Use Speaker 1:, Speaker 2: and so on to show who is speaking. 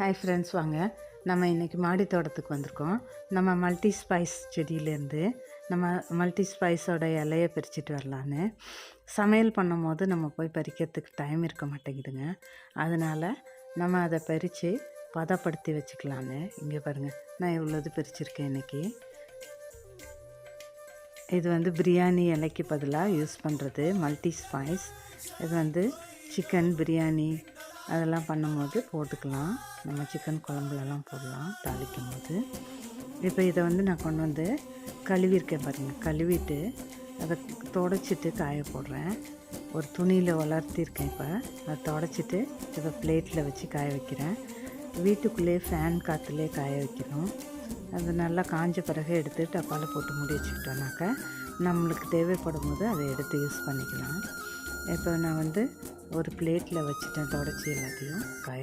Speaker 1: Hi friends வாங்க. நம்ம இன்றைக்கி மாடி தோட்டத்துக்கு வந்திருக்கோம். நம்ம மல்டி ஸ்பைஸ் செடியிலேருந்து நம்ம மல்டி ஸ்பைஸோட இலையை பறிச்சிட்டு வரலான்னு. சமையல் பண்ணும் போது நம்ம போய் பறிக்கிறதுக்கு டைம் இருக்க மாட்டேங்குதுங்க. அதனால் நம்ம அதை பறித்து பதப்படுத்தி வச்சுக்கலான்னு. இங்கே பாருங்கள் நான் இவ்வளோது பறிச்சிருக்கேன் இன்றைக்கி இது வந்து பிரியாணி இலைக்கு பதிலாக யூஸ் பண்ணுறது மல்டி ஸ்பைஸ் இது வந்து சிக்கன் பிரியாணி அதெல்லாம் பண்ணும்போது போட்டுக்கலாம். நம்ம சிக்கன் குழம்புலலாம் போடலாம் தாளிக்கும் போது இப்போ இதை வந்து நான் கொண்டு வந்து கழுவிருக்கேன் பாருங்கள் கழுவிட்டு அதை தொடச்சிட்டு காய போடுறேன். ஒரு துணியில் வளர்த்திருக்கேன் இப்போ. அதை தொடச்சிட்டு இப்போ பிளேட்டில் வச்சு காய வைக்கிறேன். வீட்டுக்குள்ளேயே ஃபேன் காற்றுலே காய வைக்கணும். அது நல்லா காஞ்ச பிறகு எடுத்து டப்பாவில் போட்டு மூடி வச்சுக்கிட்டோன்னாக்கா நம்மளுக்கு தேவைப்படும் போது அதை எடுத்து யூஸ் பண்ணிக்கலாம். இப்போ நான் வந்து ஒரு பிளேட்டில் வச்சுட்டேன் தொடச்சி எல்லாத்தையும். காய